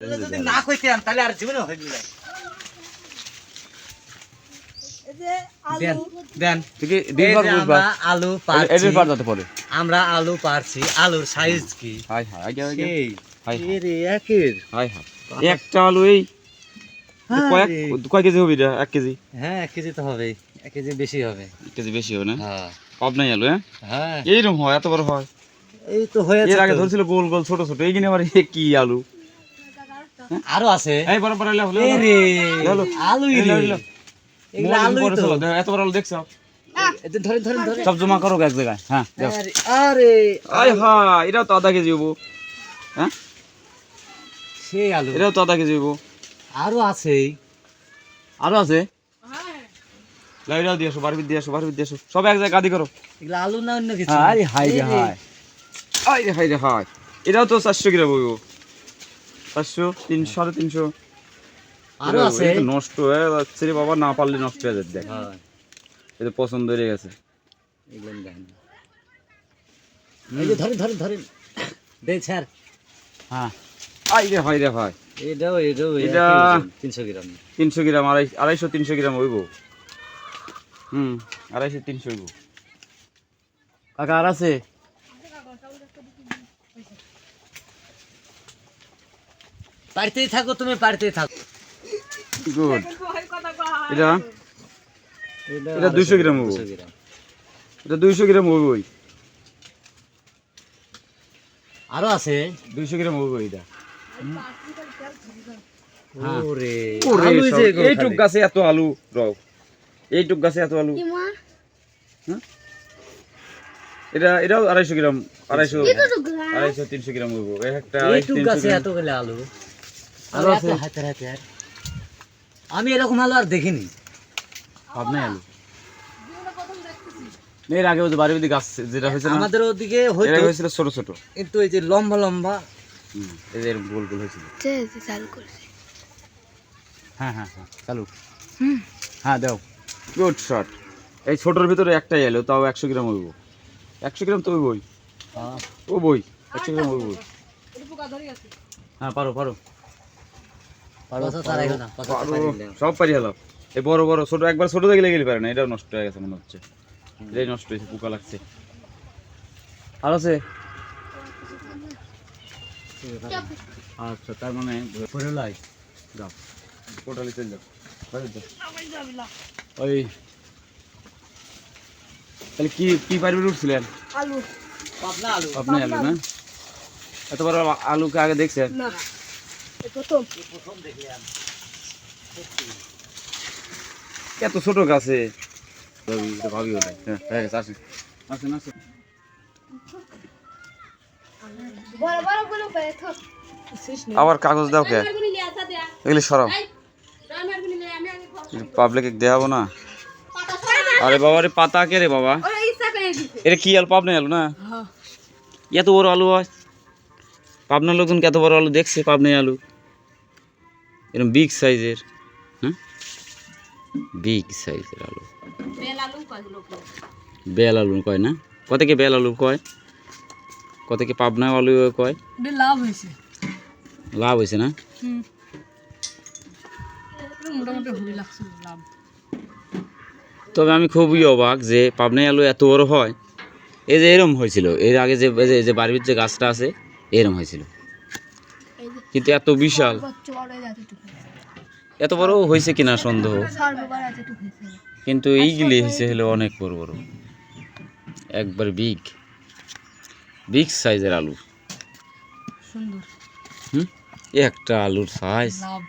যদি না তাহলে আর জীবনে হইল না। আমরা আলু পারছি এদের পার যাতে পরে আমরা আলু পারছি আলুর সাইজ কি? একটা আলু এই। কয় কেজি হবে এটা? এক কেজি? হ্যাঁ এক কেজি তো হবে। এক কেজি বেশি হবে। এক কেজি বেশি হবে না? হ্যাঁ। নাই আলু হ্যাঁ? হ্যাঁ। এইরকম হয় এত বড় হয়। এই তো হয়েছে এর আগে ধরছিল গোল গোল ছোট ছোট। এই কিনে আবার কি আলু? আরও আছে। এই বড় বড় আলু রে হলো। আলুই এই রে। লো, এই লো। এগুলো আলুই তো। এত বড় আলু দেখছ? সব জমা করো এক জায়গায় হ্যাঁ। আরে আরে। আয় হায় এটাও তো আধা কেজি হব হ্যাঁ? সেই আলু। এটাও তো আধা কেজি হব আরও আছে। আরও আছে? লাইটাও দিয়ে আসো বারবিট দিয়ে আসো বারবিট দিয়ে আসো। সব এক জায়গায় গাদি করো। এগুলো আলু না অন্য কিছু? আরে হাই রে হাই আই হাই রে হাই এটাও তো চারশো গ্রাম হইব। চারশো তিনশো সাড়ে তিনশো। আরও আছে? নষ্ট হয়ে যাচ্ছে রে বাবা না পারলে নষ্ট হয়ে যাচ্ছে। দেখ হ্যাঁ। এটা পছন্দ হয়ে গেছে। এগুলো দেখেন এই যে ধরেন ধরেন ধরেন। দেখ স্যার হ্যাঁ। আই রে হাই রে হাই এটাও এটাও এটা- তিনশো গ্রাম। তিনশো গ্রাম আড়াই আড়াইশো তিনশো গ্রাম হইব। হুম আড়াইশো তিনশো হইব। কাকা আর আছে? পারতেই থাকো তুমি পারতেই থাকো। গুড। এটা? এটা 200 গ্রাম হব। 200 গ্রাম। এটা দুইশো গ্রাম হইব ওই আরও আছে? দুইশো গ্রাম হইব এটা। হ্যাঁ। ওরে যে এগুলো এইটুক গাছে এত আলু রও। এইটুক গাছে এত আলু। হ্যাঁ? এটা এটাও আড়াইশো গ্রাম আড়াইশো আড়াইশো তিনশো গ্রাম হইব একটা আড়াইশো তিনশো গাছে গ্রাম। এতগুলো আলু। আমি এরকম আলু আর দেখিনি। আলু এর আগে ওই বাড়ির গাছ যেটা হয়েছে আমাদের ওদিকে হয়েছিল ছোট ছোট। কিন্তু এই যে লম্বা লম্বা। এরকম গোল গোল হয়েছিল। হ্যাঁ হ্যাঁ হ্যাঁ চালু। হ্যাঁ দাও। গুড শট এই ছোটোর ভিতরে একটাই এলো তাও একশো গ্রাম হইব একশো গ্রাম তো আহ, ও বই একশো গ্রাম ওই বই। হ্যাঁ পারো পারো। সব পারি হলো। এই বড় বড় ছোট একবার ছোট দেখলে গেলে পারে না এটাও নষ্ট হয়ে গেছে মনে হচ্ছে। এটাই নষ্ট হয়েছে পোকা লাগছে। আর আছে? আচ্ছা তার মানে পরে লাই যাও। পোটালি চলে যাও। ওই তাহলে কি কি পারবি উঠছিলেন? পাবনা আলু। আপনি আলু না? এত বড় আলুকে আগে দেখছেন? প্রথম। দেখলাম এত ছোট গাছে। ভাবি ওটাই। হ্যাঁ হয়ে গেছে আসেন। আসেন আবার কাগজ দাও কে? এগুলি সরাও। পাবলিকে দেখাবো না। আরে বাবা রে পাতা কে রে বাবা? এটা কি আলু? পাবনা আলু না? এত ওর আলু হয়। পাবনার লোকজন এত বড় আলু দেখছে? পাবনা আলু। এরকম বিগ সাইজের হ্যাঁ? বিগ সাইজের আলু। বেল আলু কয়গুলো বেল আলু কয় না? কত কি বেল আলু কয়? কত কি পাবনা আলু কয়? লাভ হইছে লাভ হয়েছে না? হুম। মোটামুটি হই লাগছে লাভ। তবে আমি খুবই অবাক যে পাবনাই আলু এত বড় হয়। এই যে এরম হয়েছিল। এর আগে যে এই যে- যে বাড়ির যে গাছটা আছে এরম হয়েছিল। কিন্তু এত বিশাল। এত বড় হয়েছে কিনা সন্দেহ। কিন্তু এইগুলি হয়েছে হলো অনেক বড় বড়। একবার বিগ বিগ সাইজের আলু। সুন্দর। হুম? একটা আলুর সাইজ লাভ।